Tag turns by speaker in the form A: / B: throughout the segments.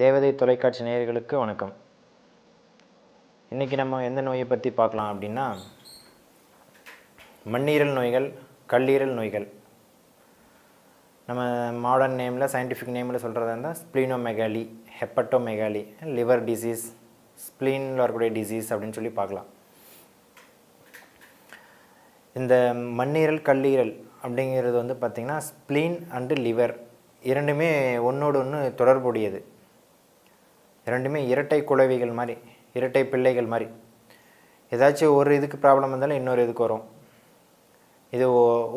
A: தேவதை தொலைக்காட்சி நேயர்களுக்கு வணக்கம். இன்றைக்கி நம்ம எந்த நோயை பற்றி பார்க்கலாம் அப்படின்னா மண்ணீரல் நோய்கள் கல்லீரல் நோய்கள். நம்ம மாடர்ன் நேமில் சயின்டிஃபிக் நேமில் சொல்கிறதா இருந்தால் ஸ்ப்ளீனோமெகாலி ஹெப்பட்டோமெகாலி லிவர் டிசீஸ் ஸ்ப்ளீனில் வரக்கூடிய டிசீஸ் அப்படின்னு சொல்லி பார்க்கலாம். இந்த மண்ணீரல் கல்லீரல் அப்படிங்கிறது வந்து பார்த்திங்கன்னா ஸ்ப்ளீன் அண்டு லிவர் இரண்டுமே ஒன்றோடு ஒன்று தொடர்புடையது. இரண்டுமே இரட்டை குழவிகள் மாதிரி இரட்டை பிள்ளைகள் மாதிரி. ஏதாச்சும் ஒரு இதுக்கு ப்ராப்ளம் வந்தாலும் இன்னொரு இதுக்கு வரும். இது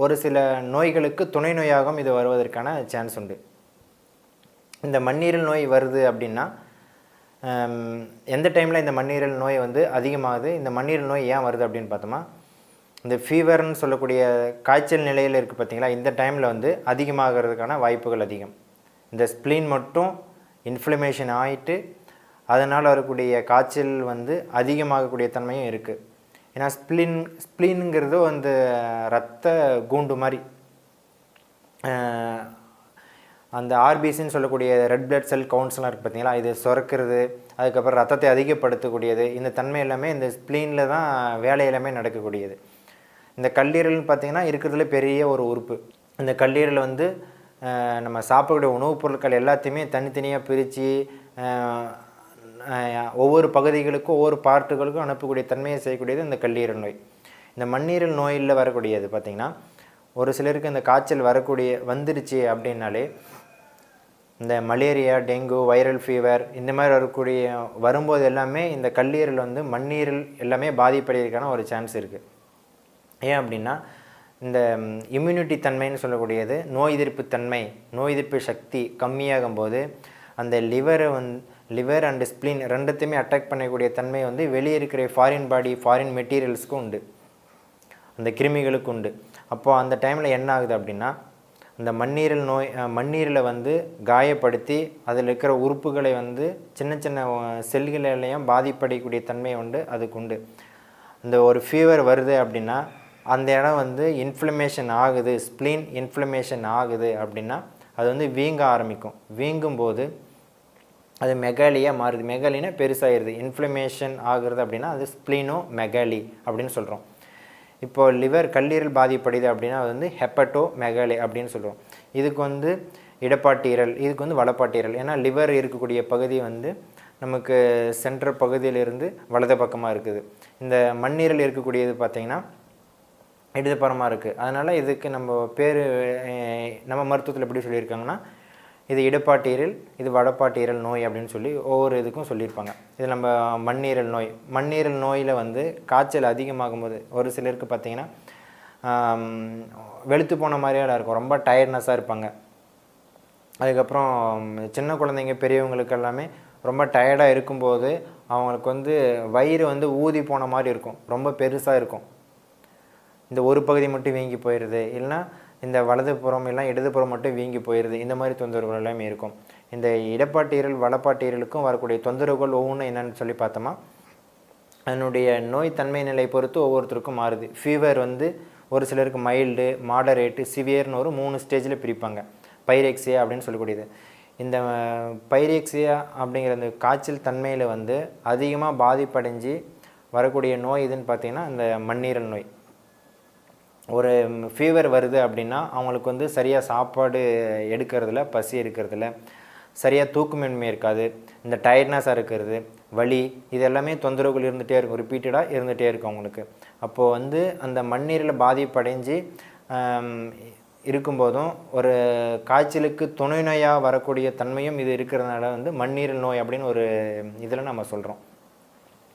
A: ஒரு சில நோய்களுக்கு துணை நோயாகவும் இது வருவதற்கான சான்ஸ் உண்டு. இந்த மண்ணீரல் நோய் வருது அப்படின்னா எந்த டைமில் இந்த மண்ணீரல் நோய் வந்து அதிகமாகுது இந்த மண்ணீரல் நோய் ஏன் வருது அப்படின்னு பார்த்தோமா? இந்த ஃபீவர்னு சொல்லக்கூடிய காய்ச்சல் நிலையில் இருக்குது பார்த்திங்களா? இந்த டைமில் வந்து அதிகமாகிறதுக்கான வாய்ப்புகள் அதிகம். இந்த ஸ்ப்ளீன் மட்டும் இன்ஃப்ளமேஷன் ஆகிட்டு அதனால் வரக்கூடிய காய்ச்சல் வந்து அதிகமாகக்கூடிய தன்மையும் இருக்குது ஏன்னா ஸ்ப்ளின் ஸ்ப்ளின்ங்கிறது அந்த ரத்த கூண்டு மாதிரி. அந்த ஆர்பிசின்னு சொல்லக்கூடிய ரெட் பிளட் செல் கவுண்ட்ஸ்லாம் இருக்குது பார்த்தீங்களா? இது சுரக்கிறது அதுக்கப்புறம் ரத்தத்தை அதிகப்படுத்தக்கூடியது இந்த தன்மை எல்லாமே இந்த ஸ்ப்ளீனில் தான் வேலை எல்லாமே நடக்கக்கூடியது. இந்த கல்லீரல்னு பார்த்தீங்கன்னா இருக்கிறதுல பெரிய ஒரு உறுப்பு. இந்த கல்லீரல் வந்து நம்ம சாப்பிடக்கூடிய உணவுப் பொருட்கள் எல்லாத்தையுமே தனித்தனியாக பிரித்து ஒவ்வொரு பகுதிகளுக்கும் ஒவ்வொரு பார்ட்டுகளுக்கும் அனுப்பக்கூடிய தன்மையை செய்யக்கூடியது இந்த கல்லீரல் நோய். இந்த மண்ணீரல் நோயில் வரக்கூடியது பார்த்திங்கன்னா ஒரு சிலருக்கு இந்த காய்ச்சல் வரக்கூடிய வந்துருச்சு அப்படின்னாலே இந்த மலேரியா டெங்கு வைரல் ஃபீவர் இந்த மாதிரி வரக்கூடிய வரும்போது எல்லாமே இந்த கல்லீரல் வந்து மண்ணீரல் எல்லாமே பாதிப்படைகிறதுக்கான ஒரு சான்ஸ் இருக்குது ஏன் அப்படின்னா இந்த இம்யூனிட்டி தன்மைன்னு சொல்லக்கூடியது நோய் எதிர்ப்பு தன்மை நோய் எதிர்ப்பு சக்தி கம்மியாகும் போது அந்த லிவரை வந்து லிவர் அண்ட் ஸ்ப்ளின் ரெண்டுத்தையுமே அட்டாக் பண்ணக்கூடிய தன்மை வந்து வெளியே இருக்கிற ஃபாரின் பாடி ஃபாரின் மெட்டீரியல்ஸ்க்கும் உண்டு. அந்த கிருமிகளுக்கு உண்டு. அப்போது அந்த டைமில் என்ன ஆகுது அப்படின்னா அந்த மண்ணீரல் நோய் மண்ணீரில் மண்ணீரலை வந்து காயப்படுத்தி அதில் இருக்கிற உறுப்புகளை வந்து சின்ன சின்ன அஹ், செல்களிலையும் பாதிப்படையக்கூடிய தன்மை உண்டு அதுக்கு உண்டு. இந்த ஒரு ஃபீவர் வருது அப்படின்னா அந்த இடம் வந்து இன்ஃப்ளமேஷன் ஆகுது ஸ்ப்ளீன் இன்ஃப்ளமேஷன் ஆகுது அப்படின்னா அது வந்து வீங்க ஆரம்பிக்கும். வீங்கும்போது அது மெகாலியாக மாறுது. மெகாலினா பெருசாகிடுது இன்ஃப்ளமேஷன் ஆகுறது அப்படின்னா அது ஸ்ப்ளீனோ மெகாலி அப்படின்னு சொல்கிறோம் இப்போ லிவர் கல்லீரல் பாதிப்படையுது அப்படின்னா அது வந்து ஹெப்பட்டோ மெகாலி அப்படின்னு சொல்கிறோம் இதுக்கு வந்து இடப்பாட்டீரல் இதுக்கு வந்து வலப்பாட்டீரல். ஏன்னா லிவர் இருக்கக்கூடிய பகுதி வந்து நமக்கு சென்ட்ரல் பகுதியிலிருந்து வலது பக்கமாக இருக்குது. இந்த மண்ணீரல் இருக்கக்கூடியது பார்த்திங்கன்னா இடதுபுறமாக இருக்குது அதனால் இதுக்கு நம்ம பேர் நம்ம மருத்துவத்தில் எப்படி சொல்லியிருக்காங்கன்னா இது இடப்பாட்டீரல் இது வடப்பாட்டீரல் நோய் அப்படின்னு சொல்லி ஒவ்வொரு இதுக்கும் சொல்லியிருப்பாங்க. இது நம்ம மண்ணீரல் நோய். மண்ணீரல் நோயில் வந்து காய்ச்சல் அதிகமாகும் போது ஒரு சிலருக்கு பார்த்தீங்கன்னா வெளுத்து போன மாதிரியெல்லாம் இருக்கும். ரொம்ப டயர்ட்னஸாக இருப்பாங்க. அதுக்கப்புறம் சின்ன குழந்தைங்க பெரியவங்களுக்கு எல்லாமே ரொம்ப டயர்டாக இருக்கும்போது அவங்களுக்கு வந்து வயிறு வந்து ஊதி போன மாதிரி இருக்கும். ரொம்ப பெருசாக இருக்கும். இந்த ஒரு பகுதி மட்டும் வீங்கி போயிடுது இல்லைன்னா இந்த வலது புறம் எல்லாம் இடதுபுறம் மட்டும் வீங்கி போயிடுது இந்த மாதிரி தொந்தரவுகள் எல்லாமே இருக்கும். இந்த இடப்பாட்டீரல் வலப்பாட்டீரலுக்கும் வரக்கூடிய தொந்தரவுகள் ஒவ்வொன்றும் என்னென்னு சொல்லி பார்த்தோமா? அதனுடைய நோய் தன்மை நிலை பொறுத்து ஒவ்வொருத்தருக்கும் மாறுது. ஃபீவர் வந்து ஒரு சிலருக்கு மைல்டு மாடரேட்டு சிவியர்னு ஒரு மூணு ஸ்டேஜில் பிரிப்பாங்க. பைரெக்ஸியா அப்படின்னு சொல்லக்கூடியது. இந்த பைரெக்ஸியா அப்படிங்கிற அந்த காய்ச்சல் தன்மையில் வந்து அதிகமாக பாதிப்படைஞ்சு வரக்கூடிய நோய் எதுன்னு பார்த்தீங்கன்னா இந்த மண்ணீரல் நோய். ஒரு ஃபீவர் வருது அப்படின்னா அவங்களுக்கு வந்து சரியாக சாப்பாடு எடுக்கிறதுல பசி எடுக்கிறதுல சரியாக தூக்கமின்மை இருக்காது. இந்த டயர்ட்னஸாக இருக்கிறது வலி இது எல்லாமே தொந்தரவுகள் இருந்துகிட்டே இருக்கும். ரிப்பீட்டடாக இருந்துகிட்டே இருக்கும் அவங்களுக்கு. அப்போது வந்து அந்த மண்ணீரில் பாதிப்படைஞ்சு இருக்கும்போதும் ஒரு காய்ச்சலுக்கு துணை நோயாக வரக்கூடிய தன்மையும் இது இருக்கிறதுனால வந்து மண்ணீரல் நோய் அப்படின்னு ஒரு இதில் நம்ம சொல்கிறோம்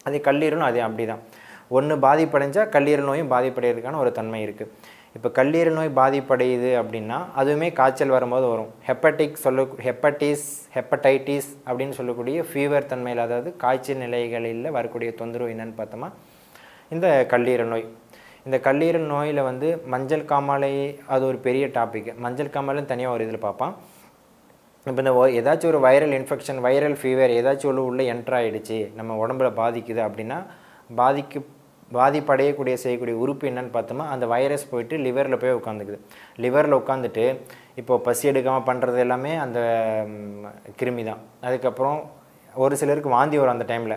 A: அதே கல்லீரலும் அதே அப்படி தான் ஒன்று பாதிப்படைஞ்சால் கல்லீரல் நோயும் பாதிப்படைகிறதுக்கான ஒரு தன்மை இருக்குது இப்போ கல்லீரல் நோய் பாதிப்படையுது அப்படின்னா அதுவுமே காய்ச்சல் வரும்போது வரும். ஹெப்பட்டிக் சொல்ல ஹெப்பட்டிஸ் ஹெப்படைட்டிஸ் அப்படின்னு சொல்லக்கூடிய ஃபீவர் தன்மையில் அதாவது காய்ச்சல் நிலைகளில் வரக்கூடிய தொந்தரவு என்னன்னு பார்த்தோமா? இந்த கல்லீரல் நோய். இந்த கல்லீரல் நோயில் வந்து மஞ்சள் காமாலை அது ஒரு பெரிய டாபிக் மஞ்சள் காமாலையும் தனியாக ஒரு இதில் பார்ப்பான் இப்போ இந்த ஏதாச்சும் ஒரு வைரல் இன்ஃபெக்ஷன் வைரல் ஃபீவர் ஏதாச்சும் ஒரு உள்ளே என்ட்ராயிடுச்சு நம்ம உடம்புல பாதிக்குது அப்படின்னா பாதிக்கு பாதிப்படையக்கூடிய செய்யக்கூடிய உறுப்பு என்னன்னு பார்த்தோமா அந்த வைரஸ் போயிட்டு லிவரில் போய் உட்காந்துக்குது. லிவரில் உட்காந்துட்டு இப்போது பசி எடுக்காமல் பண்ணுறது எல்லாமே அந்த கிருமி தான் அதுக்கப்புறம் ஒரு சிலருக்கு வாந்தி வரும் அந்த டைமில்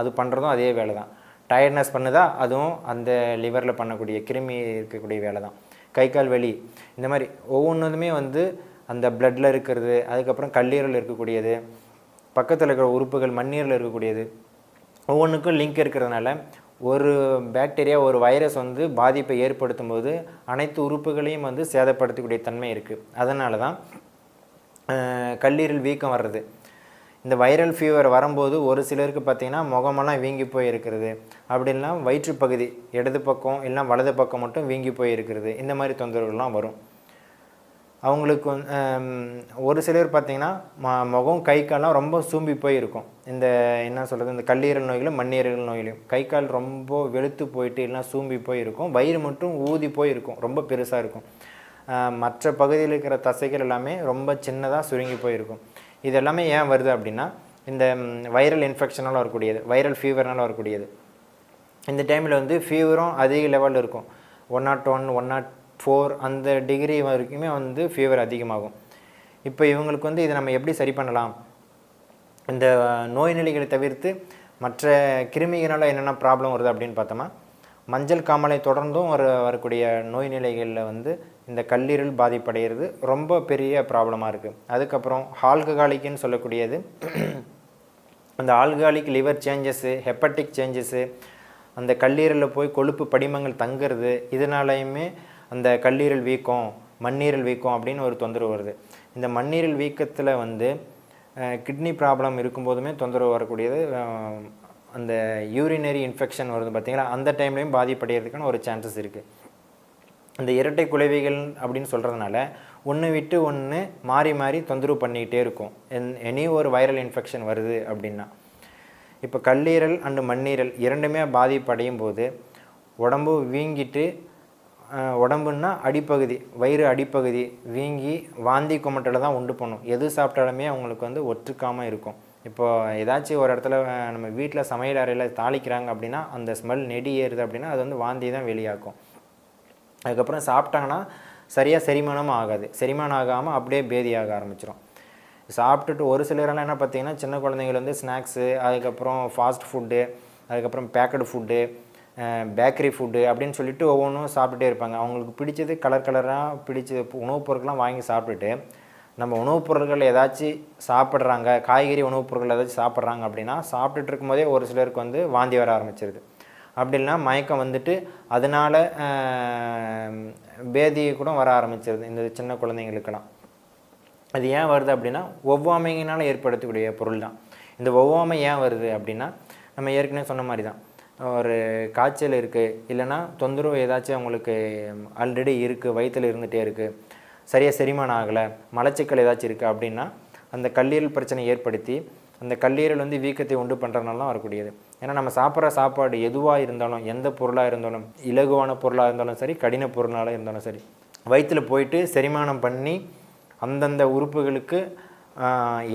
A: அது பண்ணுறதும் அதே வேலை தான் டயர்ட்னஸ் பண்ணுதா? அதுவும் அந்த லிவரில் பண்ணக்கூடிய கிருமி இருக்கக்கூடிய வேலை தான் கை கால் வலி இந்த மாதிரி ஒவ்வொன்றுமே வந்து அந்த பிளட்டில் இருக்கிறது அதுக்கப்புறம் கல்லீரல் இருக்கக்கூடியது பக்கத்தில் இருக்கிற உறுப்புகள் மண்ணீரில் இருக்கக்கூடியது ஒவ்வொன்றுக்கும் லிங்க் இருக்கிறதுனால ஒரு பேக்டீரியா ஒரு வைரஸ் வந்து பாதிப்பை ஏற்படுத்தும் போது அனைத்து உறுப்புகளையும் வந்து சேதப்படுத்தக்கூடிய தன்மை இருக்குது அதனால தான் கல்லீரல் வீக்கம் வர்றது. இந்த வைரல் ஃபீவர் வரும்போது ஒரு சிலருக்கு பார்த்தீங்கன்னா முகமெல்லாம் வீங்கி போயிருக்கிறது. அப்படின்லாம் வயிற்றுப்பகுதி இடது பக்கம் இல்லைனா வலது பக்கம் மட்டும் வீங்கி போயிருக்கிறது. இந்த மாதிரி தொந்தரவுகள்லாம் வரும். அவங்களுக்கு வந்து ஒரு சிலர் பார்த்திங்கன்னா ம முகம் கை கால்லாம் ரொம்ப சூம்பி போய் இருக்கும் இந்த என்ன சொல்கிறது இந்த கல்லீரல் நோய்களும் மண்ணீரல் நோய்களையும் கை கால் ரொம்ப வெளுத்து போயிட்டு இல்லைனா சூம்பி போய் இருக்கும் வயிறு மட்டும் ஊதி போய் இருக்கும் ரொம்ப பெருசாக இருக்கும். மற்ற பகுதியில் இருக்கிற தசைகள் எல்லாமே ரொம்ப சின்னதாக சுருங்கி போயிருக்கும். இது எல்லாமே ஏன் வருது அப்படின்னா இந்த வைரல் இன்ஃபெக்ஷனால் வரக்கூடியது வைரல் ஃபீவர்னால் வரக்கூடியது. இந்த டைமில் வந்து ஃபீவரும் அதிக லெவலில் இருக்கும். One nought one one nought four அந்த டிகிரி வரைக்குமே வந்து ஃபீவர் அதிகமாகும். இப்போ இவங்களுக்கு வந்து இதை நம்ம எப்படி சரி பண்ணலாம்? இந்த நோய் நிலைகளை தவிர்த்து மற்ற கிருமிகளால் என்னென்ன ப்ராப்ளம் வருது அப்படின்னு பார்த்தோமா? மஞ்சள் காமலை தொடர்ந்தும் வர வரக்கூடிய நோய் நிலைகளில் வந்து இந்த கல்லீரல் பாதிப்படைகிறது ரொம்ப பெரிய ப்ராப்ளமாக இருக்குது அதுக்கப்புறம் ஆல்கஹாலிக்குன்னு சொல்லக்கூடியது. அந்த alcoholic liver changes hepatic changes அந்த கல்லீரலில் போய் கொழுப்பு படிமங்கள் தங்குறது இதனாலையுமே அந்த கல்லீரல் வீக்கம் மண்ணீரல் வீக்கம் அப்படின்னு ஒரு தொந்தரவு வருது. இந்த மண்ணீரல் வீக்கத்தில் வந்து கிட்னி ப்ராப்ளம் இருக்கும்போதுமே தொந்தரவு வரக்கூடியது அந்த யூரினரி இன்ஃபெக்ஷன் வருது பார்த்தீங்களா அந்த டைம்லேயும் பாதிப்படைகிறதுக்கான ஒரு சான்சஸ் இருக்குது இந்த இரட்டை குலைவிகள் அப்படின்னு சொல்கிறதுனால ஒன்று விட்டு ஒன்று மாறி மாறி தொந்தரவு பண்ணிக்கிட்டே இருக்கும். என் எனி ஒரு வைரல் இன்ஃபெக்ஷன் வருது அப்படின்னா. இப்போ கல்லீரல் அண்டு மண்ணீரல் இரண்டுமே பாதிப்படையும் போது உடம்பு வீங்கிட்டு உடம்புன்னா அடிப்பகுதி வயிறு அடிப்பகுதி வீங்கி வாந்தி குமட்டலை தான் உண்டு பண்ணும். எது சாப்பிட்டாலுமே அவங்களுக்கு வந்து ஒற்றுக்காமல் இருக்கும். இப்போ ஏதாச்சும் ஒரு இடத்துல நம்ம வீட்டில் சமையல் அறையில் தாளிக்கிறாங்க அப்படின்னா அந்த ஸ்மெல் நெடி ஏறுது அப்படின்னா அது வந்து வாந்தி தான் வெளியாக்கும் அதுக்கப்புறம் சாப்பிட்டாங்கன்னா சரியாக செரிமானமும் ஆகாது. செரிமானம் ஆகாமல் அப்படியே பேதியாக ஆரம்பிச்சிடும் சாப்பிட்டுட்டு ஒரு சிலரெல்லாம் என்ன பார்த்தீங்கன்னா சின்ன குழந்தைங்கள் வந்து ஸ்நாக்ஸு அதுக்கப்புறம் ஃபாஸ்ட் ஃபுட்டு அதுக்கப்புறம் பேக்கடு ஃபுட்டு பேக்கரி ஃபுட்டு அப்படின்னு சொல்லிட்டு ஒவ்வொன்றும் சாப்பிட்டுட்டே இருப்பாங்க. அவங்களுக்கு பிடிச்சது கலர் கலராக பிடிச்ச உணவுப் பொருட்கள்லாம் வாங்கி சாப்பிட்டுட்டு நம்ம உணவுப் பொருட்கள் ஏதாச்சும் சாப்பிட்றாங்க காய்கறி உணவுப் பொருட்கள் ஏதாச்சும் சாப்பிட்றாங்க அப்படின்னா சாப்பிட்டுட்டு இருக்கும்போதே ஒரு சிலருக்கு வந்து வாந்தி வர ஆரம்பிச்சிருது. அப்படி இல்லைன்னா மயக்கம் வந்துட்டு அதனால் பேதியை பேதி கூட வர ஆரம்பிச்சிருது இந்த சின்ன குழந்தைங்களுக்கெல்லாம். அது ஏன் வருது அப்படின்னா ஒவ்வாமையினால் ஏற்படுத்தக்கூடிய பொருள் தான் இந்த ஒவ்வாமை ஏன் வருது அப்படின்னா நம்ம ஏற்கனவே சொன்ன மாதிரி தான் ஒரு காய்ச்சல் இருக்குது இல்லைன்னா தொந்தரவு ஏதாச்சும் அவங்களுக்கு ஆல்ரெடி இருக்குது வயிற்றில் இருந்துகிட்டே இருக்குது சரியாக செரிமானம் ஆகலை மலச்சிக்கல் ஏதாச்சும் இருக்குது அப்படின்னா அந்த கல்லீரல் பிரச்சனை ஏற்படுத்தி அந்த கல்லீரல் வந்து வீக்கத்தை உண்டு பண்ணுறதுனால தான் வரக்கூடியது. ஏன்னா நம்ம சாப்பிட்ற சாப்பாடு எதுவாக இருந்தாலும் எந்த பொருளாக இருந்தாலும் இலகுவான பொருளாக இருந்தாலும் சரி கடின பொருளாக இருந்தாலும் சரி வயிற்றில் போயிட்டு செரிமானம் பண்ணி அந்தந்த உறுப்புகளுக்கு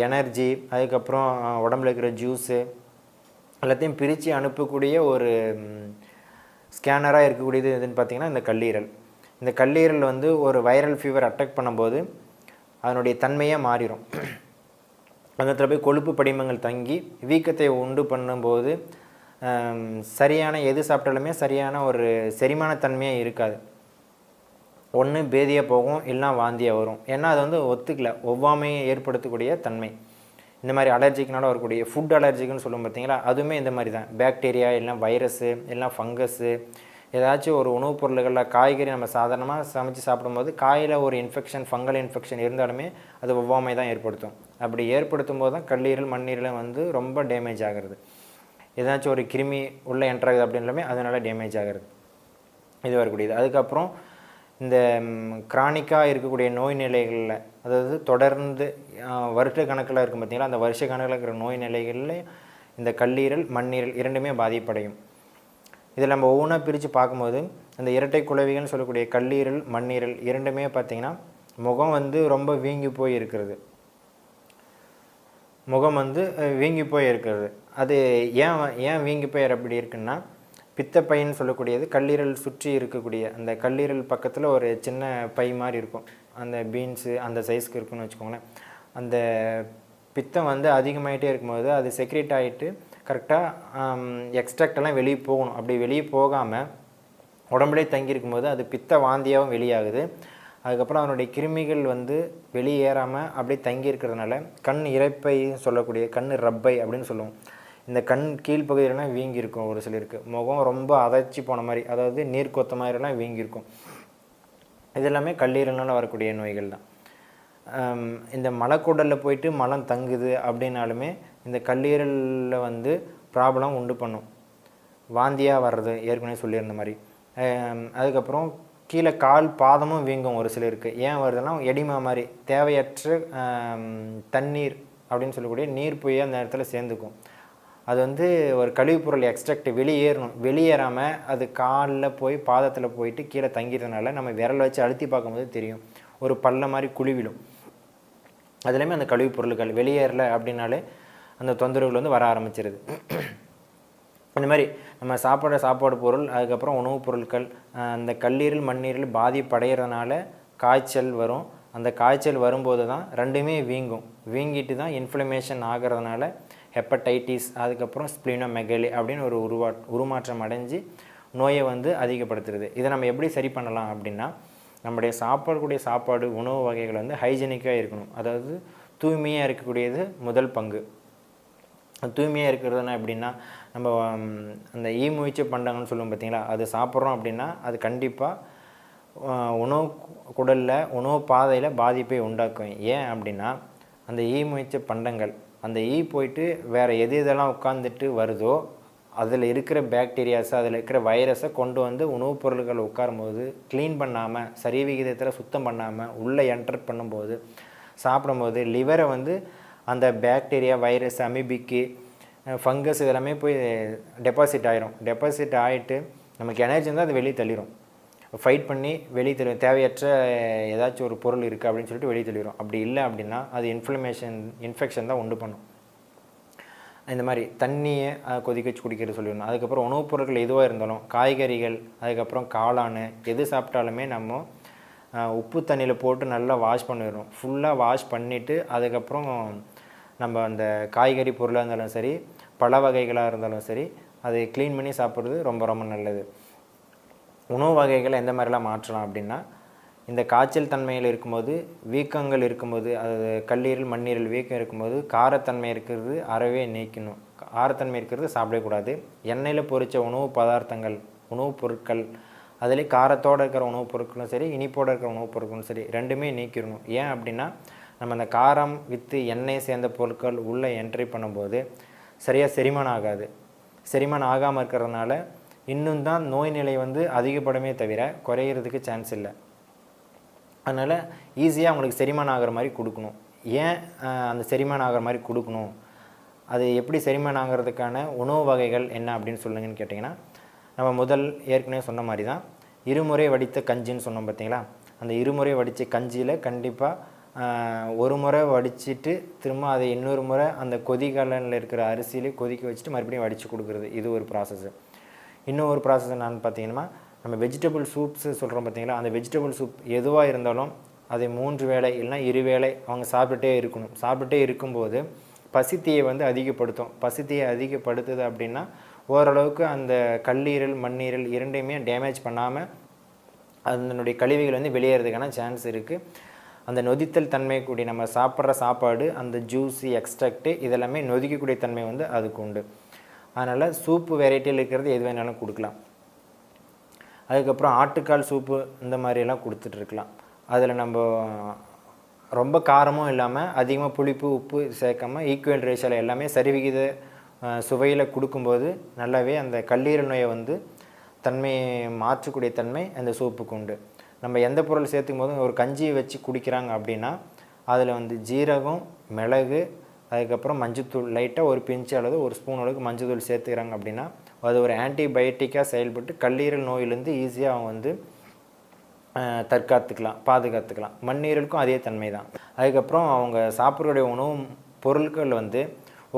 A: எனர்ஜி அதுக்கப்புறம் உடம்புல இருக்கிற ஜூஸு எல்லாத்தையும் பிரித்து அனுப்பக்கூடிய ஒரு ஸ்கேனராக இருக்கக்கூடியது எதுன்னு பார்த்திங்கன்னா இந்த கல்லீரல். இந்த கல்லீரல் வந்து ஒரு வைரல் ஃபீவர் அட்டாக் பண்ணும்போது அதனுடைய தன்மையாக மாறிடும் அந்த போய் கொழுப்பு படிமங்கள் தங்கி வீக்கத்தை உண்டு பண்ணும்போது சரியான எது சாப்பிட்டாலுமே சரியான ஒரு செரிமான தன்மையாக இருக்காது. ஒன்று பேதியாக போகும் இல்லைனா வாந்தியாக வரும். ஏன்னா அது வந்து ஒத்துக்கல. ஒவ்வாமையை ஏற்படுத்தக்கூடிய தன்மை. இந்த மாதிரி அலர்ஜிக்குனால வரக்கூடிய ஃபுட் அலர்ஜிக்குன்னு சொல்லும் பார்த்தீங்களா? அதுவுமே இந்த மாதிரி தான். பேக்டீரியா இல்லை வைரஸு எல்லாம் ஃபங்கஸ்ஸு ஏதாச்சும் ஒரு உணவுப் பொருள்களில் காய்கறி நம்ம சாதாரணமாக சமைச்சு சாப்பிடும்போது காயில் ஒரு இன்ஃபெக்ஷன் ஃபங்கல் இன்ஃபெக்ஷன் இருந்தாலுமே அது ஒவ்வாமை தான் ஏற்படுத்தும். அப்படி ஏற்படுத்தும் போது தான் கல்லீரல் மண்ணீரல் வந்து ரொம்ப டேமேஜ் ஆகிறது. ஏதாச்சும் ஒரு கிருமி உள்ளே என்ட்ராகுது அப்படின்னாலுமே அதனால் டேமேஜ் ஆகிறது. இது வரக்கூடியது. அதுக்கப்புறம் இந்த கிரானிக்காக இருக்கக்கூடிய நோய் நிலைகளில் அதாவது தொடர்ந்து வருஷ கணக்கில் இருக்கும் பார்த்திங்களா அந்த வருஷ கணக்கில் இருக்கிற நோய் நிலைகளில் இந்த கல்லீரல் மண்ணீரல் இரண்டுமே பாதிப்படையும். இதில் நம்ம ஒவ்வொன்றா பிரித்து பார்க்கும்போது அந்த இரட்டை குழவிகள்னு சொல்லக்கூடிய கல்லீரல் மண்ணீரல் இரண்டுமே பார்த்திங்கன்னா முகம் வந்து ரொம்ப வீங்கி போய் இருக்கிறது. முகம் வந்து வீங்கி போய் இருக்கிறது. அது ஏன் ஏன் வீங்கி போய் அப்படி இருக்குன்னா பித்தப்பைன்னு சொல்லக்கூடியது கல்லீரல் சுற்றி இருக்கக்கூடிய அந்த கல்லீரல் பக்கத்தில் ஒரு சின்ன பை மாதிரி இருக்கும். அந்த பீன்ஸு அந்த சைஸ்க்கு இருக்குன்னு வச்சுக்கோங்களேன். அந்த பித்தம் வந்து அதிகமாகிட்டே இருக்கும்போது அது செக்ரேட் ஆகிட்டு கரெக்டாக எக்ஸ்ட்ராக்டெல்லாம் வெளியே போகணும். அப்படி வெளியே போகாமல் உடம்புலே தங்கியிருக்கும் போது அது பித்த வாந்தியாகவும் வெளியாகுது. அதுக்கப்புறம் அவனுடைய கிருமிகள் வந்து வெளியேறாமல் அப்படியே தங்கி இருக்கிறதுனால கண் இறைப்பை சொல்லக்கூடிய கண் ரப்பை அப்படின்னு சொல்லுவோம். இந்த கண் கீழ்ப்பகுதியிலலாம் வீங்கியிருக்கும் ஒரு சிலருக்கு. முகம் ரொம்ப அதைச்சி போன மாதிரி அதாவது நீர் கொத்த மாதிரிலாம் வீங்கியிருக்கும். இது எல்லாமே கல்லீரல்னால வரக்கூடிய நோய்கள் தான். இந்த மலக்குடலில் போயிட்டு மலம் தங்குது அப்படின்னாலுமே இந்த கல்லீரலில் வந்து ப்ராப்ளம் உண்டு பண்ணும். வாந்தியாக வர்றது ஏற்கனவே சொல்லியிருந்த மாதிரி. அதுக்கப்புறம் கீழே கால் பாதமும் வீங்கும் ஒரு சிலருக்கு. ஏன் வருதுன்னா எடிமா மாதிரி தேவையற்ற தண்ணீர் அப்படின்னு சொல்லக்கூடிய நீர் போய் அந்த இடத்துல சேர்ந்துக்கும். அது வந்து ஒரு கழிவுப்பொருள் எக்ஸ்ட்ராக்ட் வெளியேறணும். வெளியேறாமல் அது காலில் போய் பாதத்தில் போயிட்டு கீழே தங்கிறதுனால நம்ம விரலை வச்சு அழுத்தி பார்க்கும்போது தெரியும். ஒரு பள்ள மாதிரி குழிவிடும் அதுலேயுமே அந்த கழிவுப் பொருட்கள் வெளியேறல அப்படின்னாலே அந்த தொந்தரவுகள் வந்து வர ஆரம்பிச்சிருது. இந்த மாதிரி நம்ம சாப்பிட்ற சாப்பாடு பொருள் அதுக்கப்புறம் உணவுப் பொருட்கள் அந்த கல்லீரல் மண்ணீரல் பாதிப்படைகிறதுனால காய்ச்சல் வரும். அந்த காய்ச்சல் வரும்போது தான் ரெண்டுமே வீங்கும். வீங்கிட்டு தான் இன்ஃப்ளமேஷன் ஆகிறதுனால ஹெப்படைட்டிஸ் அதுக்கப்புறம் ஸ்ப்ளினோமெகலி அப்படின்னு ஒரு உருவா உருமாற்றம் அடைஞ்சு நோயை வந்து அதிகப்படுத்துறது. இதை நம்ம எப்படி சரி பண்ணலாம் அப்படின்னா நம்முடைய சாப்பிடக்கூடிய சாப்பாடு உணவு வகைகள் வந்து ஹைஜெனிக்காக இருக்கணும். அதாவது தூய்மையாக இருக்கக்கூடியது முதல் பங்கு. தூய்மையாக இருக்கிறதுனா எப்படின்னா நம்ம அந்த ஈ முயற்சி பண்டங்கள்னு சொல்லுவோம் பார்த்தீங்களா அது சாப்பிட்றோம் அப்படின்னா அது கண்டிப்பாக உணவு குடலில் உணவு பாதையில் பாதிப்பை உண்டாக்கும். ஏன் அப்படின்னா அந்த ஈ முயற்சி பண்டங்கள் அந்த ஈ போயிட்டு வேறு எது எதெல்லாம் உட்காந்துட்டு வருதோ அதில் இருக்கிற பேக்டீரியாஸை அதில் இருக்கிற வைரஸை கொண்டு வந்து உணவுப் பொருட்கள் உட்காரும்போது க்ளீன் பண்ணாமல் சரி விகிதத்தில் சுத்தம் பண்ணாமல் உள்ளே என்டர் பண்ணும்போது சாப்பிடும்போது லிவரை வந்து அந்த பேக்டீரியா வைரஸ் அமிபிக்கு ஃபங்கஸ் இதெல்லாமே போய் டெபாசிட் ஆயிரும். டெபாசிட் ஆகிட்டு நமக்கு எனர்ஜி இருந்தால் அது வெளியே தள்ளிடும் ஃபைட் பண்ணி வெளியே தள்ளிடும் தேவையற்ற ஏதாச்சும் ஒரு பொருள் இருக்குது அப்படின்னு சொல்லிட்டு வெளியே தள்ளிடும் அப்படி இல்லை அப்படின்னா அது இன்ஃப்ளமேஷன் இன்ஃபெக்ஷன் தான் உண்டு பண்ணும். இந்த மாதிரி தண்ணியை கொதிக்க வச்சு குடிக்கிறது சொல்லிடணும். அதுக்கப்புறம் உணவுப் பொருட்கள் எதுவாக இருந்தாலும் காய்கறிகள் அதுக்கப்புறம் காளான் எது சாப்பிட்டாலுமே நம்ம உப்பு தண்ணியில் போட்டு நல்லா வாஷ் பண்ணிடணும். ஃபுல்லாக வாஷ் பண்ணிவிட்டு அதுக்கப்புறம் நம்ம அந்த காய்கறி பொருளாக இருந்தாலும் சரி பழ வகைகளாக இருந்தாலும் சரி அதை க்ளீன் பண்ணி சாப்பிட்றது ரொம்ப ரொம்ப நல்லது. உணவு வகைகளை எந்த மாதிரிலாம் மாற்றலாம் அப்படின்னா இந்த காய்ச்சல் தன்மையில் இருக்கும்போது வீக்கங்கள் இருக்கும்போது அது கல்லீரல் மண்ணீரல் வீக்கம் இருக்கும்போது காரத்தன்மை இருக்கிறது அறவே நீக்கணும். காரத்தன்மை இருக்கிறது சாப்பிடக்கூடாது. எண்ணெயில் பொரித்த உணவு பதார்த்தங்கள் உணவுப் பொருட்கள் அதிலே காரத்தோடு இருக்கிற உணவுப் பொருட்களும் சரி இனிப்போடு இருக்கிற உணவுப் பொருட்களும் சரி ரெண்டுமே நீக்கிடணும். ஏன் அப்படின்னா நம்ம அந்த காரம் வித்து எண்ணெய் சேர்ந்த பொருட்கள் உள்ளே என்ட்ரி பண்ணும்போது சரியாக செரிமானம் ஆகாது. செரிமானம் ஆகாமல் இருக்கிறதுனால இன்னும் தான் நோய் நிலை வந்து அதிகப்படமே தவிர குறையிறதுக்கு சான்ஸ் இல்லை. அதனால் ஈஸியாக அவங்களுக்கு செரிமானம் ஆகிற மாதிரி கொடுக்கணும். ஏன் அந்த செரிமானம் ஆகிற மாதிரி கொடுக்கணும்? அது எப்படி செரிமானம் ஆகிறதுக்கான உணவு வகைகள் என்ன அப்படின்னு சொல்லுங்கன்னு கேட்டிங்கன்னா நம்ம முதல் ஏற்கனவே சொன்ன மாதிரி தான் இருமுறை வடித்த கஞ்சின்னு சொன்னோம் பார்த்தீங்களா? அந்த இருமுறை வடித்த கஞ்சியில் கண்டிப்பாக ஒரு முறை வடிச்சிட்டு திரும்ப அதை இன்னொரு முறை அந்த கொதிகலனில் இருக்கிற அரிசியிலே கொதிக்க வச்சுட்டு மறுபடியும் வடித்து கொடுக்குறது. இது ஒரு ப்ராசஸ்ஸு இன்னும் ஒரு ப்ராசஸ் என்னென்னு பார்த்தீங்கன்னா நம்ம வெஜிடபிள் சூப்ஸ் சொல்கிறோம் பார்த்தீங்களா? அந்த வெஜிடபிள் சூப் எதுவாக இருந்தாலும் அதை மூன்று வேளை இல்லைன்னா இரு வேளை அவங்க சாப்பிட்டுட்டே இருக்கணும். சாப்பிட்டுட்டே இருக்கும்போது பசித்தியை வந்து அதிகப்படுத்தும். பசித்தியை அதிகப்படுத்துது அப்படின்னா ஓரளவுக்கு அந்த கல்லீரல் மண்ணீரல் இரண்டையுமே டேமேஜ் பண்ணாமல் அதனுடைய கழிவுகள் வந்து வெளியேறதுக்கான சான்ஸ் இருக்குது அந்த நொதித்தல் தன்மை கூடிய நம்ம சாப்பிட்ற சாப்பாடு அந்த ஜூஸு எக்ஸ்ட்ராக்ட்டு இதெல்லாமே நொதிக்கக்கூடிய தன்மை வந்து அதுக்கு உண்டு. அதனால் சூப்பு வெரைட்டியில் இருக்கிறது எது வேணாலும் கொடுக்கலாம். அதுக்கப்புறம் ஆட்டுக்கால் சூப்பு இந்த மாதிரியெல்லாம் கொடுத்துட்ருக்கலாம் அதில் நம்ம ரொம்ப காரமும் இல்லாமல் அதிகமாக புளிப்பு உப்பு சேர்க்காம ஈக்குவல் ரேஷியோவில் எல்லாமே சரிவிகித சுவையில் கொடுக்கும்போது நல்லாவே அந்த கல்லீரல் நோயை வந்து தன்மையை மாற்றக்கூடிய தன்மை அந்த சூப்புக்கு உண்டு. நம்ம எந்த பொருள் சேர்த்துக்கும் போதும் ஒரு கஞ்சியை வச்சு குடிக்கிறாங்க அப்படின்னா அதில் வந்து ஜீரகம் மிளகு அதுக்கப்புறம் மஞ்சத்தூள் லைட்டாக ஒரு பிஞ்சு அளவு ஒரு ஸ்பூன் அளவுக்கு மஞ்சத்தூள் சேர்த்துக்கிறாங்க அப்படின்னா அது ஒரு ஆன்டிபயோட்டிக்காக செயல்பட்டு கல்லீரல் நோயிலேருந்து ஈஸியாக அவங்க வந்து தற்காத்துக்கலாம் பாதுகாத்துக்கலாம். மண்ணீரலுக்கும் அதே தன்மை தான் அதுக்கப்புறம் அவங்க சாப்பிட்றக்கூடிய உணவு பொருட்கள் வந்து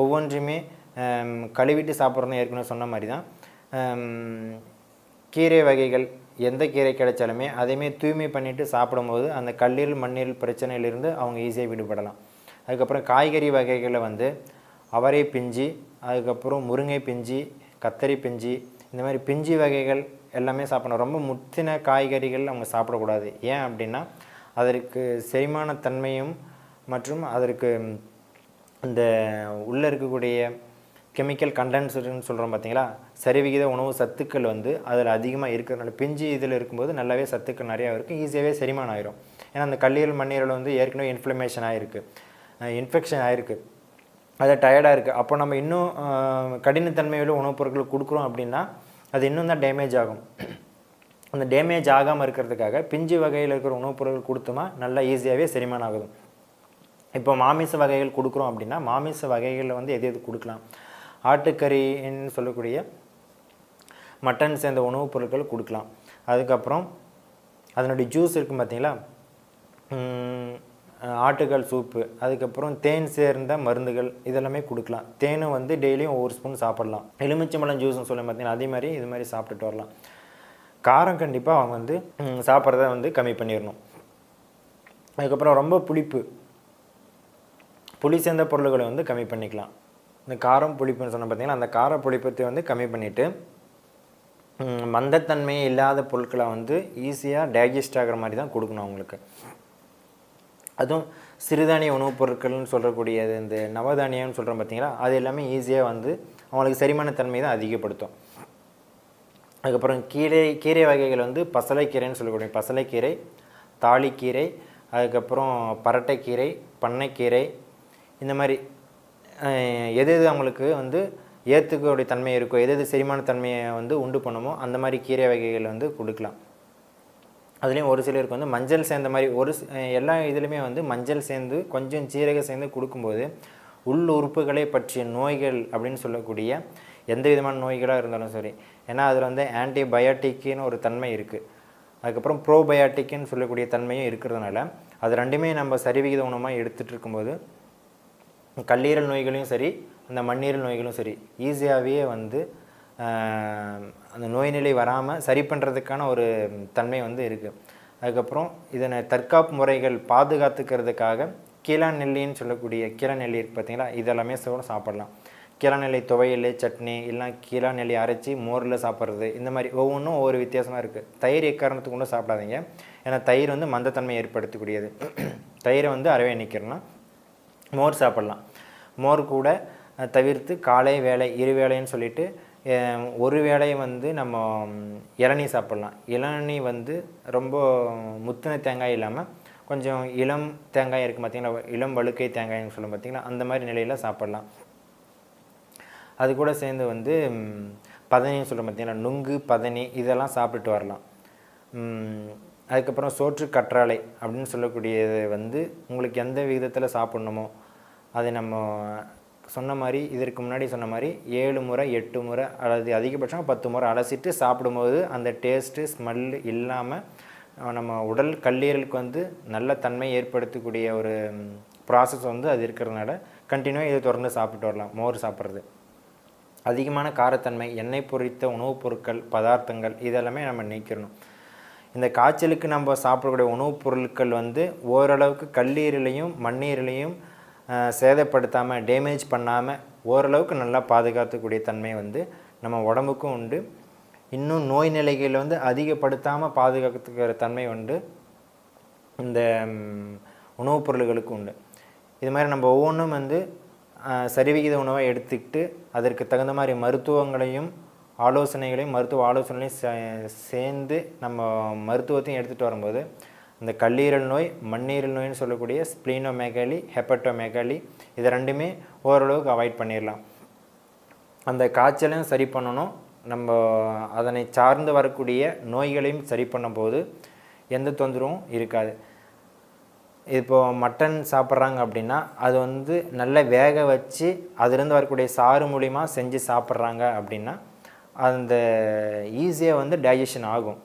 A: ஒவ்வொன்றுமே கழுவிட்டு சாப்பிட்றோன்னு ஏற்கனவே சொன்ன மாதிரி தான் கீரை வகைகள் எந்த கீரை கிடைச்சாலுமே அதையுமே தூய்மை பண்ணிவிட்டு சாப்பிடும்போது அந்த கல்லீரல் மண்ணீரல் பிரச்சனையிலிருந்து அவங்க ஈஸியாக விடுபடலாம். அதுக்கப்புறம் காய்கறி வகைகளை வந்து அவரை பிஞ்சி அதுக்கப்புறம் முருங்கை பிஞ்சி கத்தரி பிஞ்சு இந்த மாதிரி பிஞ்சி வகைகள் எல்லாமே சாப்பிடணும். ரொம்ப முத்தின காய்கறிகள் அவங்க சாப்பிடக்கூடாது. ஏன் அப்படின்னா அதற்கு செரிமான தன்மையும் மற்றும் அதற்கு இந்த உள்ளே இருக்கக்கூடிய கெமிக்கல் கண்டென்சர்னு சொல்கிறோம் பார்த்தீங்களா? சரிவிகித உணவு சத்துக்கள் வந்து அதில் அதிகமாக இருக்கிறதுனால பிஞ்சு இதில் இருக்கும்போது நல்லாவே சத்துக்கள் நிறையா இருக்கும். ஈஸியாகவே செரிமானம் ஆயிரும். ஏன்னா அந்த கல்லீரல் மண்ணீரல் வந்து ஏற்கனவே இன்ஃப்ளமேஷன் ஆகிருக்கு இன்ஃபெக்ஷன் ஆகிருக்கு அது டயர்டாக இருக்குது அப்போ நம்ம இன்னும் அஹ், உணவுப் பொருட்கள் கொடுக்குறோம் அப்படின்னா அது இன்னும் தான் டேமேஜ் ஆகும். அந்த டேமேஜ் ஆகாமல் இருக்கிறதுக்காக பிஞ்சு வகையில் இருக்கிற உணவுப் பொருட்கள் கொடுத்தோமா நல்லா ஈஸியாகவே செரிமானம் ஆகுது. இப்போ மாமிச வகைகள் கொடுக்குறோம் அப்படின்னா மாமிச வகைகளில் வந்து எது எது கொடுக்கலாம்? ஆட்டுக்கறின்னு சொல்லக்கூடிய மட்டன் சேர்ந்த உணவுப் பொருட்கள் கொடுக்கலாம். அதுக்கப்புறம் அதனுடைய ஜூஸ் இருக்கும் பார்த்தீங்களா? ஆட்டுக்கால் சூப்பு அதுக்கப்புறம் தேன் சேர்ந்த மருந்துகள் இதெல்லாமே கொடுக்கலாம். தேனும் வந்து டெய்லியும் ஒவ்வொரு ஸ்பூன் சாப்பிடலாம். எலுமிச்சம்பழம் ஜூஸ்னு சொல்லி பார்த்தீங்கன்னா அதே மாதிரி இது மாதிரி சாப்பிட்டுட்டு வரலாம். காரம் கண்டிப்பாக அவங்க வந்து சாப்பிட்றத வந்து கம்மி பண்ணிடணும். அதுக்கப்புறம் ரொம்ப புளிப்பு. புளி சேர்ந்த பொருள்களை வந்து கம்மி பண்ணிக்கலாம். இந்த காரம் புளிப்புன்னு சொன்ன பார்த்தீங்கன்னா அந்த கார புளிப்பத்தை வந்து கம்மி பண்ணிவிட்டு மந்தத்தன்மையே இல்லாத பொருட்களை வந்து ஈஸியாக டைஜஸ்ட் ஆகிற மாதிரி தான் கொடுக்கணும் அவங்களுக்கு. அதுவும் சிறுதானிய உணவுப் பொருட்கள்னு சொல்லக்கூடியது இந்த நவதானியம்னு சொல்கிறோம் பார்த்தீங்களா அது எல்லாமே ஈஸியாக வந்து அவங்களுக்கு செரிமான தன்மை தான் அதிகப்படுத்தும். அதுக்கப்புறம் கீரை கீரை வகைகள் வந்து பசலைக்கீரைன்னு சொல்லக்கூடிய பசலைக்கீரை தாளிக்கீரை அதுக்கப்புறம் பரட்டைக்கீரை பண்ணைக்கீரை இந்த மாதிரி எது எது அவங்களுக்கு வந்து ஏற்றுக்கூடிய தன்மை இருக்கோ எது எது செரிமான தன்மையை வந்து உண்டு பண்ணுமோ அந்த மாதிரி கீரை வகைகள் வந்து கொடுக்கலாம். அதுலேயும் ஒரு சிலருக்கு வந்து மஞ்சள் சேர்ந்த மாதிரி ஒரு எல்லா இதுலேயுமே வந்து மஞ்சள் சேர்ந்து கொஞ்சம் சீரகம் சேர்ந்து கொடுக்கும்போது உள் உறுப்புகளை பற்றிய நோய்கள் அப்படின்னு சொல்லக்கூடிய எந்த விதமான நோய்களாக இருந்தாலும் சரி. ஏன்னா அதில் வந்து ஆன்டிபயோட்டிக்குன்னு ஒரு தன்மை இருக்குது அதுக்கப்புறம் ப்ரோபயோட்டிக்குன்னு சொல்லக்கூடிய தன்மையும் இருக்கிறதுனால அது ரெண்டுமே நம்ம சரிவிகித உணவாக எடுத்துகிட்டு இருக்கும்போது கல்லீரல் நோய்களையும் சரி அந்த மண்ணீரல் நோய்களும் சரி ஈஸியாகவே வந்து அந்த நோய் நிலை வராமல் சரி பண்ணுறதுக்கான ஒரு தன்மை வந்து இருக்குது அதுக்கப்புறம் இதனை தற்காப்பு முறைகள் பாதுகாத்துக்கிறதுக்காக கீழா நெல்லின்னு சொல்லக்கூடிய கீழா நெல்லி இருக்குது பார்த்தீங்களா இதெல்லாமே கூட சாப்பிடலாம். கீழா நெல்லி துவையல் சட்னி இல்லை கீழா நெல்லி அரைச்சி மோரில் சாப்பிட்றது. இந்த மாதிரி ஒவ்வொன்றும் ஒவ்வொரு வித்தியாசமாக இருக்குது தயிர் எக்காரணத்துக்கு கூட சாப்பிடாதீங்க. ஏன்னா தயிர் வந்து மந்தத்தன்மை ஏற்படுத்தக்கூடியது. தயிரை வந்து அறவே நிற்கிறோன்னா மோர் சாப்பிட்லாம். மோர் கூட தவிர்த்து காலை வேலை இரு வேலைன்னு சொல்லிட்டு ஒரு வேளை வந்து நம்ம இளநீ சாப்பிட்லாம். இளநீ வந்து ரொம்ப முத்தின தேங்காய் இல்லாமல் கொஞ்சம் இளம் தேங்காய் இருக்குது பார்த்தீங்களா இளம் வழுக்கை தேங்காய்னு சொல்லும் பார்த்தீங்களா அந்த மாதிரி நிலையில் சாப்பிட்லாம். அது கூட சேர்ந்து வந்து பதனின்னு சொல்கிறோம் பார்த்தீங்கன்னா நுங்கு பதனி இதெல்லாம் சாப்பிட்டுட்டு வரலாம். அதுக்கப்புறம் சோற்று கற்றாழை அப்படின்னு சொல்லக்கூடியது வந்து உங்களுக்கு எந்த விகிதத்தில் சாப்பிட்ணுமோ அதை நம்ம சொன்ன மாதிரி இதற்கு முன்னாடி சொன்ன மாதிரி ஏழு முறை எட்டு முறை அல்லது அதிகபட்சம் பத்து முறை அலசிட்டு சாப்பிடும்போது அந்த டேஸ்ட்டு ஸ்மெல்லு இல்லாமல் நம்ம உடல் கல்லீரலுக்கு வந்து நல்ல தன்மை ஏற்படுத்தக்கூடிய ஒரு ப்ராசஸ் வந்து அது இருக்கிறதுனால கண்டினியூவாக இதை தொடர்ந்து சாப்பிட்டு வரலாம். மோர் சாப்பிட்றது. அதிகமான காரத்தன்மை எண்ணெய் பொரித்த உணவுப் பொருட்கள் பதார்த்தங்கள் இதெல்லாமே நம்ம நீக்கிடணும். இந்த காய்ச்சலுக்கு நம்ம சாப்பிடக்கூடிய உணவுப் பொருட்கள் வந்து ஓரளவுக்கு கல்லீரலையும் மண்ணீரலையும் சேதப்படுத்தாமல் டேமேஜ் பண்ணாமல் ஓரளவுக்கு நல்லா பாதுகாத்துக்கூடிய தன்மை வந்து நம்ம உடம்புக்கும் உண்டு. இன்னும் நோய் நிலைகளை வந்து அதிகப்படுத்தாமல் பாதுகாத்துக்கிற தன்மை உண்டு இந்த உணவுப் பொருள்களுக்கு உண்டு. இது மாதிரி நம்ம ஒவ்வொன்றும் வந்து சரிவிகித உணவை எடுத்துக்கிட்டு அதற்கு தகுந்த மாதிரி மருத்துவங்களையும் ஆலோசனைகளையும் மருத்துவ ஆலோசனைகளையும் சே- சேர்ந்து நம்ம மருத்துவத்தையும் எடுத்துகிட்டு வரும்போது இந்த கல்லீரல் நோய் மண்ணீரல் நோய்னு சொல்லக்கூடிய ஸ்ப்ளீனோமெகாலி ஹெப்பட்டோமெகாலி இது ரெண்டுமே ஓரளவுக்கு அவாய்ட் பண்ணிடலாம். அந்த காய்ச்சலையும் சரி பண்ணணும். நம்ம அதனை சார்ந்து வரக்கூடிய நோய்களையும் சரி பண்ணும்போது எந்த தொந்தரவும் இருக்காது. இப்போது மட்டன் சாப்பிட்றாங்க அப்படின்னா அது வந்து நல்ல வேக வச்சு அதுலேருந்து வரக்கூடிய சாறு மூலிமா செஞ்சு சாப்பிட்றாங்க அப்படின்னா அந்த ஈஸியாக வந்து டைஜஷன் ஆகும்.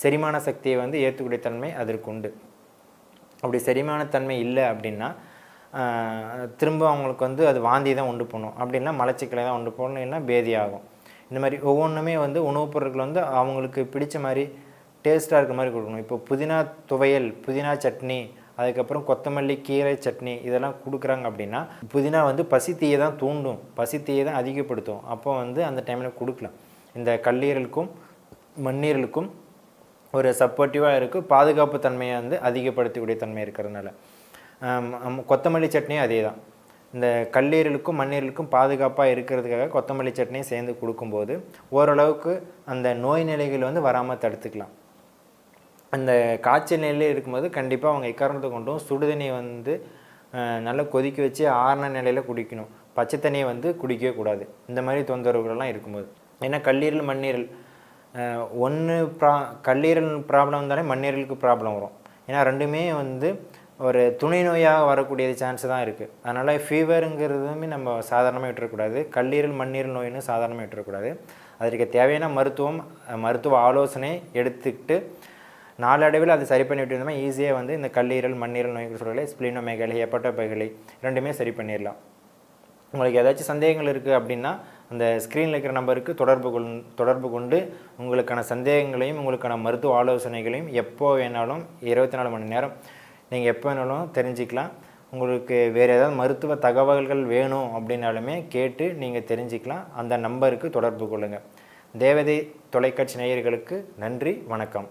A: செரிமான சக்தியை வந்து ஏற்றக்கூடிய தன்மை அதற்கு உண்டு. அப்படி செரிமான தன்மை இல்லை அப்படின்னா திரும்ப அவங்களுக்கு வந்து அது வாந்தி தான் உண்டு போகணும் அப்படின்னா மலச்சிக்கலை தான் உண்டு போகணும் இல்லைன்னா பேதி ஆகும் இந்த மாதிரி ஒவ்வொன்றுமே வந்து உணவுப் பொருட்கள் வந்து அவங்களுக்கு பிடிச்ச மாதிரி டேஸ்ட்டாக இருக்கிற மாதிரி கொடுக்கணும். இப்போ புதினா துவையல் புதினா சட்னி அதுக்கப்புறம் கொத்தமல்லி கீரை சட்னி இதெல்லாம் கொடுக்குறாங்க அப்படின்னா புதினா வந்து பசித்தீயை தான் தூண்டும் பசித்தீயை தான் அதிகப்படுத்தும். அப்போ வந்து அந்த டைமில் கொடுக்கலாம். இந்த கல்லீரலுக்கும் மண்ணீரலுக்கும் ஒரு சப்போர்ட்டிவாக இருக்குது பாதுகாப்பு தன்மையை வந்து அதிகப்படுத்தக்கூடிய தன்மை இருக்கிறதுனால. கொத்தமல்லி சட்னியும் அதே தான் இந்த கல்லீரலுக்கும் மண்ணீரலுக்கும் பாதுகாப்பாக இருக்கிறதுக்காக கொத்தமல்லி சட்னியும் சேர்ந்து கொடுக்கும்போது ஓரளவுக்கு அந்த நோய் நிலைகள் வந்து வராமல் தடுத்துக்கலாம். அந்த காய்ச்சல் நிலையில் இருக்கும்போது கண்டிப்பாக அவங்க எக்காரணத்தை கொண்டும் சுடுதண்ணி வந்து நல்லா கொதிக்க வச்சு ஆறின நிலையில் குடிக்கணும். பச்சை தண்ணியை வந்து குடிக்கவே கூடாது. இந்த மாதிரி தொந்தரவுகள்லாம் இருக்கும்போது. ஏன்னா கல்லீரல் மண்ணீரல் ஒன்று ப்ரா கல்லீரல் ப்ராப்ளம் வந்தாலே மண்ணீரலுக்கு ப்ராப்ளம் வரும். ஏன்னா ரெண்டுமே வந்து ஒரு துணை நோயாக வரக்கூடிய சான்ஸ் தான் இருக்குது அதனால் ஃபீவருங்கிறதுமே நம்ம சாதாரணமாக விட்டுறக்கூடாது. கல்லீரல் மண்ணீரல் நோயின்னு சாதாரணமாக விட்டுறக்கூடாது. அதற்கு தேவையான மருத்துவம் மருத்துவ ஆலோசனை எடுத்துக்கிட்டு நாளடைவில் அதை சரி பண்ணி விட்டு ஈஸியாக வந்து இந்த கல்லீரல் மண்ணீரல் நோய்கள் சொல்லலை ஸ்பிளினோமேகலை ஹெப்பட்டோபைகளை ரெண்டுமே சரி பண்ணிடலாம். உங்களுக்கு ஏதாச்சும் சந்தேகங்கள் இருக்குது அப்படின்னா அந்த ஸ்க்ரீனில் இருக்கிற நம்பருக்கு தொடர்பு கொள் தொடர்பு கொண்டு உங்களுக்கான சந்தேகங்களையும் உங்களுக்கான மருத்துவ ஆலோசனைகளையும் எப்போ வேணாலும் இருபத்தி நாலு மணி நேரம் நீங்கள் எப்போ வேணாலும் தெரிஞ்சுக்கலாம். உங்களுக்கு வேறு ஏதாவது மருத்துவ தகவல்கள் வேணும் அப்படின்னாலுமே கேட்டு நீங்கள் தெரிஞ்சுக்கலாம். அந்த நம்பருக்கு தொடர்பு கொள்ளுங்கள் தேவதை தொலைக்காட்சி நேயர்களுக்கு நன்றி வணக்கம்.